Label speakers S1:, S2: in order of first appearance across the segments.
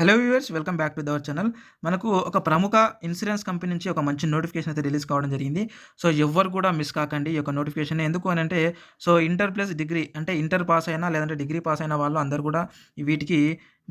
S1: Hello viewers welcome back to దవర్ channel మనకు ఒక ప్రముఖ ఇన్సూరెన్స్ కంపెనీ నుంచి ఒక మంచి నోటిఫికేషన్ అయితే రిలీజ్ కావడం జరిగింది. సో ఎవ్వరు కూడా మిస్ కాకండి ఈ యొక్క నోటిఫికేషన్ ఎందుకు అని అంటే సో ఇంటర్ ప్లస్ డిగ్రీ అంటే ఇంటర్ పాస్ అయినా లేదంటే డిగ్రీ పాస్ అయిన వాళ్ళు అందరూ కూడా వీటికి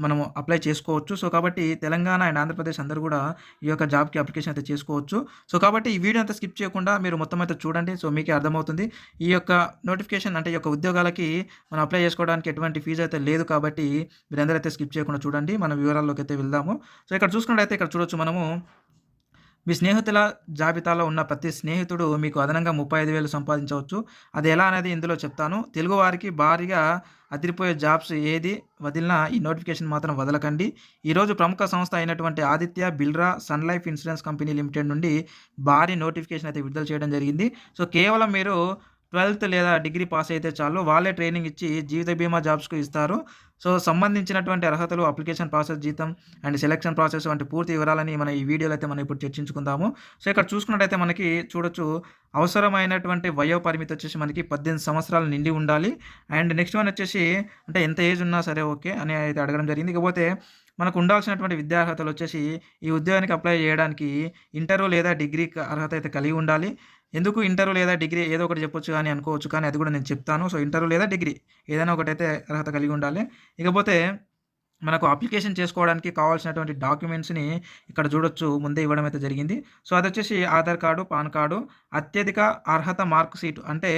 S1: మనము అప్లై చేసుకోవచ్చు. సో కాబట్టి తెలంగాణ అండ్ ఆంధ్రప్రదేశ్ అందరూ కూడా ఈ యొక్క జాబ్కి అప్లికేషన్ అయితే చేసుకోవచ్చు. సో కాబట్టి ఈ వీడియో అంతా స్కిప్ చేయకుండా మీరు మొత్తం అయితే చూడండి. సో మీకే అర్థమవుతుంది. ఈ యొక్క నోటిఫికేషన్ అంటే ఈ యొక్క ఉద్యోగాలకి మనం అప్లై చేసుకోవడానికి ఎటువంటి ఫీజు అయితే లేదు కాబట్టి మీరందరూ అయితే స్కిప్ చేయకుండా చూడండి. మన వివరాల్లోకి అయితే వెళ్దాము. సో ఇక్కడ చూసుకున్నట్టయితే ఇక్కడ చూడొచ్చు మనము. మీ స్నేహితుల జాబితాలో ఉన్న ప్రతి స్నేహితుడు మీకు అదనంగా ముప్పై ఐదు వేలు సంపాదించవచ్చు. అది ఎలా అనేది ఇందులో చెప్తాను. తెలుగు వారికి భారీగా అదిరిపోయే జాబ్స్ ఏది వదిలినా ఈ నోటిఫికేషన్ మాత్రం వదలకండి. ఈరోజు ప్రముఖ సంస్థ అయినటువంటి Aditya Birla Sun Life Insurance company limited నుండి భారీ నోటిఫికేషన్ అయితే విడుదల చేయడం జరిగింది. సో కేవలం మీరు ట్వెల్త్ లేదా డిగ్రీ పాస్ అయితే చాలు. వాళ్ళే ట్రైనింగ్ ఇచ్చి జీవిత బీమా జాబ్స్కు ఇస్తారు. సో సంబంధించినటువంటి అర్హతలు అప్లికేషన్ ప్రాసెస్ జీతం అండ్ సెలెక్షన్ ప్రాసెస్ వంటి పూర్తి వివరాలని మన ఈ వీడియోలో అయితే మనం ఇప్పుడు చర్చించుకుందాము. సో ఇక్కడ చూసుకున్నట్టయితే మనకి చూడొచ్చు అవసరమైనటువంటి వయో పరిమితి వచ్చేసి మనకి పద్దెనిమిది సంవత్సరాలు నిండి ఉండాలి. అండ్ నెక్స్ట్ వన్ వచ్చేసి అంటే ఎంత ఏజ్ ఉన్నా సరే ఓకే అని అయితే అడగడం జరిగింది. ఇకపోతే మనకు ఉండాల్సినటువంటి విద్యా అర్హతలు వచ్చేసి ఈ ఉద్యోగానికి అప్లై చేయడానికి ఇంటర్ లేదా డిగ్రీ అర్హత అయితే కలిగి ఉండాలి. ఎందుకు ఇంటర్ లేదా డిగ్రీ ఏదో ఒకటి చెప్పొచ్చు కానీ అనుకోవచ్చు కానీ అది కూడా నేను చెప్తాను. సో ఇంటర్ లేదా డిగ్రీ ఏదైనా ఒకటైతే అర్హత కలిగి ఉండాలి. ఇకపోతే మనకు అప్లికేషన్ చేసుకోవడానికి కావాల్సినటువంటి డాక్యుమెంట్స్ని ఇక్కడ చూడొచ్చు ముందే ఇవ్వడం అయితే జరిగింది. సో అది వచ్చేసి ఆధార్ కార్డు పాన్ కార్డు అత్యధిక అర్హత మార్క్ షీట్ అంటే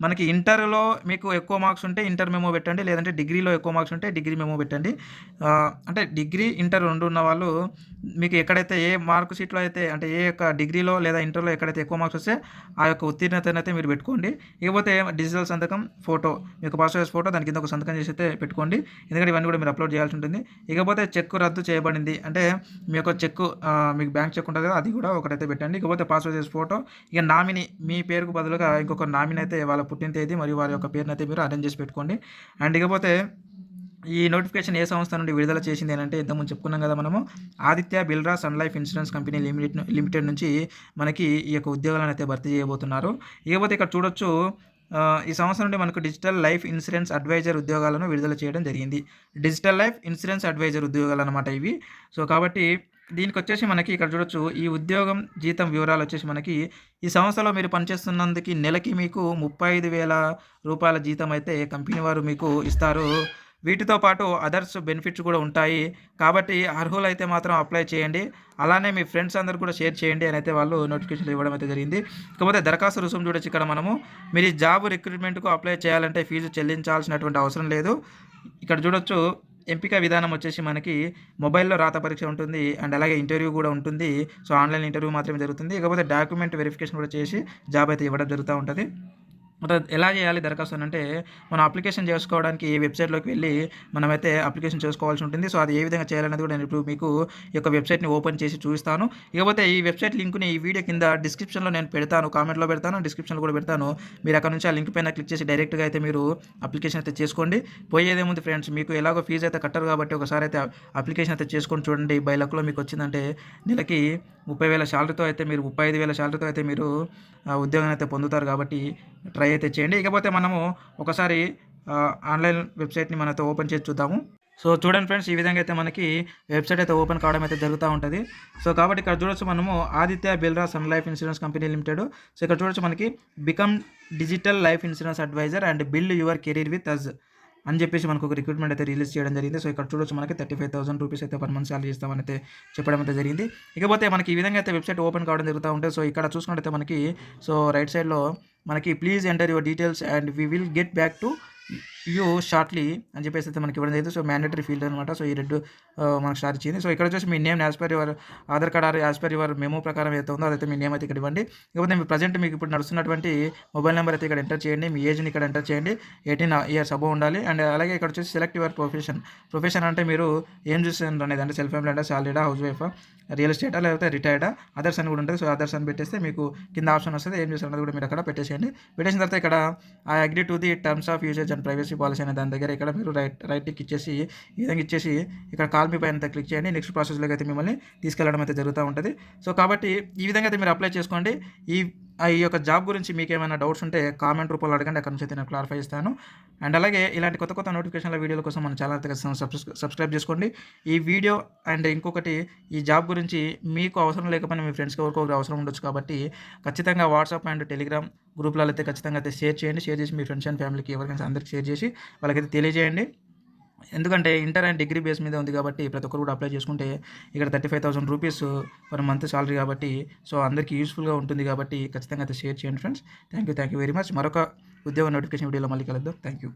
S1: మనకి ఇంటర్లో మీకు ఎక్కువ మార్క్స్ ఉంటే ఇంటర్ మెమో పెట్టండి లేదంటే డిగ్రీలో ఎక్కువ మార్క్స్ ఉంటే డిగ్రీ మెమో పెట్టండి. అంటే డిగ్రీ ఇంటర్ రెండు ఉన్న వాళ్ళు మీకు ఎక్కడైతే ఏ మార్క్ సీట్లో అయితే అంటే ఏ యొక్క డిగ్రీలో లేదా ఇంటర్లో ఎక్కడైతే ఎక్కువ మార్క్స్ వస్తే ఆ యొక్క ఉత్తీర్ణతనైతే మీరు పెట్టుకోండి. ఇకపోతే డిజిటల్ సంతకం ఫోటో మీకు పాస్పోర్ట్ ఫోటో దాని కింద ఒక సంతకం చేసి అయితే పెట్టుకోండి. ఎందుకంటే ఇవన్నీ కూడా మీరు అప్లోడ్ చేయాల్సి ఉంటుంది. ఇకపోతే చెక్ రద్దు చేయబడింది అంటే మీ యొక్క చెక్ మీకు బ్యాంక్ చెక్ ఉంటుంది కదా అది కూడా ఒకటైతే పెట్టండి. ఇకపోతే పాస్ సైజ్ ఫోటో ఇక నామినీ మీ పేరుకు బదులుగా ఇంకొక నామినీ అయితే వాళ్ళ పుట్టిన తేదీ మరియు వారి యొక్క పేరుని అయితే మీరు అరేంజ్ చేసి పెట్టుకోండి. అండ్ ఇకపోతే ఈ నోటిఫికేషన్ ఏ సంస్థ నుండి విడుదల చేసింది అంటే ఇంతకుముందు చెప్పుకున్నాం కదా మనము Aditya Birla Sun Life Insurance company limited limited నుంచి మనకి ఈ యొక్క ఉద్యోగాలను అయితే భర్తీ చేయబోతున్నారు. ఇకపోతే ఇక్కడ చూడొచ్చు ఈ సంవత్సరం నుండి మనకు డిజిటల్ లైఫ్ ఇన్సూరెన్స్ అడ్వైజర్ ఉద్యోగాలను విడుదల చేయడం జరిగింది. డిజిటల్ లైఫ్ ఇన్సూరెన్స్ అడ్వైజర్ ఉద్యోగాలు అనమాట ఇవి. సో కాబట్టి దీనికి వచ్చేసి మనకి ఇక్కడ చూడొచ్చు ఈ ఉద్యోగం జీతం వివరాలు వచ్చేసి మనకి ఈ సంస్థలో మీరు పనిచేస్తున్నందుకు నెలకి మీకు ముప్పై ఐదు వేల రూపాయల జీతం అయితే కంపెనీ వారు మీకు ఇస్తారు. వీటితో పాటు అదర్స్ బెనిఫిట్స్ కూడా ఉంటాయి. కాబట్టి అర్హులు అయితే మాత్రం అప్లై చేయండి. అలానే మీ ఫ్రెండ్స్ అందరు కూడా షేర్ చేయండి అని అయితే వాళ్ళు నోటిఫికేషన్ ఇవ్వడం అయితే జరిగింది. ఇకపోతే దరఖాస్తు రుసుము చూడొచ్చు ఇక్కడ మనము. మీరు జాబ్ రిక్రూట్మెంట్కు అప్లై చేయాలంటే ఫీజు చెల్లించాల్సినటువంటి అవసరం లేదు. ఇక్కడ చూడొచ్చు ఎంపిక విధానం వచ్చేసి మనకి మొబైల్లో రాత పరీక్ష ఉంటుంది అండ్ అలాగే ఇంటర్వ్యూ కూడా ఉంటుంది. సో ఆన్లైన్ ఇంటర్వ్యూ మాత్రమే జరుగుతుంది. ఇకపోతే డాక్యుమెంట్ వెరిఫికేషన్ కూడా చేసి జాబ్ అయితే ఇవ్వడం జరుగుతూ ఉంటుంది. ఎలా చేయాలి దరఖాస్తు అంటే మనం అప్లికేషన్ చేసుకోవడానికి ఈ వెబ్సైట్లోకి వెళ్ళి మనమైతే అప్లికేషన్ చేసుకోవాల్సి ఉంటుంది. సో అది ఏ విధంగా చేయాలనేది కూడా నేను ఇప్పుడు మీకు ఈ యొక్క వెబ్సైట్ని ఓపెన్ చేసి చూపిస్తాను. ఇకపోతే ఈ వెబ్సైట్ లింక్ని ఈ వీడియో కింద డిస్క్రిప్షన్లో నేను పెడతాను కామెంట్లో పెడతాను డిస్క్రిప్షన్లో కూడా పెడతాను. మీరు అక్కడ నుంచి ఆ లింక్ పైన క్లిక్ చేసి డైరెక్ట్గా అయితే మీరు అప్లికేషన్ అయితే చేసుకోండి. పోయేదేముంది ఫ్రెండ్స్ మీకు ఎలాగో ఫీజు అయితే కట్టరు కాబట్టి ఒకసారి అయితే అప్లికేషన్ అయితే చేసుకొని చూడండి. బై లక్లో మీకు వచ్చిందంటే నెలకి ముప్పై వేల శాలరీతో అయితే మీరు ముప్పై ఐదు వేల శాలరీతో అయితే మీరు ఉద్యోగాన్ని అయితే పొందుతారు కాబట్టి ట్రై అయితే చేయండి. ఇకపోతే మనము ఒకసారి ఆన్లైన్ వెబ్సైట్ని మనతో ఓపెన్ చేసి చూద్దాము. సో చూడండి ఫ్రెండ్స్ ఈ విధంగా అయితే మనకి వెబ్సైట్ అయితే ఓపెన్ కావడం అయితే జరుగుతూ ఉంటుంది. సో కాబట్టి ఇక్కడ చూడొచ్చు మనము Aditya Birla Sun Life Insurance company limited. So ఇక్కడ చూడొచ్చు మనకి become digital life insurance advisor and build your career with us. అని చెప్పేసి మనకు ఒక రిక్రూట్మెంట్ అయితే రిలీజ్ చేయడం జరిగింది. సో ఇక్కడ చూడొచ్చు మనకి థర్టీ ఫైవ్ థౌసండ్ రూపీస్ అయితే పర్ మంత్ సాలరీ ఇస్తామని అయితే చెప్పడం అయితే జరిగింది. ఇకపోతే మనకి ఈ విధంగా అయితే వెబ్సైట్ ఓపెన్ కావడం జరుగుతూ ఉంటుంది సో ఇక్కడ చూసుకున్నట్టయితే మనకి సో రైట్ సైడ్లో మనకి please enter your details and we will get back to you shortly అని చెప్పేసి అయితే మనకి ఇవ్వడం జరిగింది. సో మ్యాండేటరీ ఫీల్డ్ అనమాట సో ఈ రెండు మనకు షార్ట్ ఇచ్చింది. సో ఇక్కడ వచ్చేసి మీ name as per your Aadhaar card or as per your memo ప్రకారం ఏదైతే ఉందో అదైతే మీ నేమ్ అయితే ఇక్కడ ఇవ్వండి. ఇకపోతే మీ ప్రజెంట్ మీకు ఇప్పుడు నడుస్తున్నటువంటి మొబైల్ నెంబర్ అయితే ఇక్కడ ఎంటర్ చేయండి. మీ ఏజ్ని ఇక్కడ ఎంటర్ చేయండి. ఎయిటీన్ ఇయర్స్ అబో ఉండాలి. అండ్ అలాగే ఇక్కడ వచ్చేసి సెలెక్ట్ యువర్ ప్రొఫెషన్ ప్రొఫెషన్ అంటే మీరు ఏం చూస్తున్నారు అనేది అంటే సెల్ఫ్ ఎంప్లాయిడా సాలరీడా హౌస్ వైఫా రియల్ ఎస్టేటా లేకపోతే రిటైర్డా అదర్స్ అని కూడా ఉంటుంది. సో అదర్స్ అని పెట్టేస్తే మీకు కింద ఆప్షన్ వస్తుంది. ఏం చేస్తారు కూడా మీరు అక్కడ పెట్టేసేయండి. పెట్టేసిన తర్వాత ఇక్కడ I agree to the terms of usage and privacy policy అనే దాని దగ్గర ఇక్కడ మీరు రైట్ రైట్ టిక్ ఇచ్చేసి ఈ విధంగా ఇచ్చేసి ఇక్కడ కాల్ మీ పైన క్లిక్ చేయండి. నెక్స్ట్ ప్రాసెస్లోకి అయితే మిమ్మల్ని తీసుకెళ్ళడం అయితే జరుగుతూ ఉంటుంది. సో కాబట్టి ఈ విధంగా అయితే మీరు అప్లై చేసుకోండి. ఈ ఈ యొక్క జాబ్ గురించి మీకు ఏమైనా డౌట్స్ ఉంటే కామెంట్ రూపంలో అడగండి. అక్కడ నుంచి అయితే నేను క్లారిఫై ఇస్తాను అండ్ అలాగే ఇలాంటి కొత్త కొత్త నోటిఫికేషన్ల వీడియోల కోసం మన ఛానల్ అయితే సబ్స్క్రైబ్ చేసుకోండి. ఈ వీడియో అండ్ ఇంకొకటి ఈ జాబ్ గురించి మీకు అవసరం లేకపోయినా మీ ఫ్రెండ్స్కి ఎవరికొకరు అవసరం ఉండొచ్చు కాబట్టి ఖచ్చితంగా వాట్సాప్ అండ్ టెలిగ్రామ్ గ్రూప్లలో అయితే ఖచ్చితంగా అయితే షేర్ చేయండి. షేర్ చేసి మీ ఫ్రెండ్స్ అండ్ ఫ్యామిలీకి ఎవరికైనా అందరికీ షేర్ చేసి వాళ్ళకైతే తెలియజేయండి. ఎందుకంటే ఇంటర్ అండ్ డిగ్రీ బేస్ మీద ఉంది కాబట్టి ప్రతి ఒక్కరు కూడా అప్లై చేసుకుంటే ఇక్కడ thirty five thousand rupees per month salary కాబట్టి సో అందరికీ యూస్ఫుల్గా ఉంటుంది కాబట్టి ఖచ్చితంగా అయితే షేర్ చేయండి friends. Thank you thank you very much. మరొక ఉద్యోగ నోటిఫికేషన్ వీడియోలో మళ్ళీ కలుద్దాం. Thank you.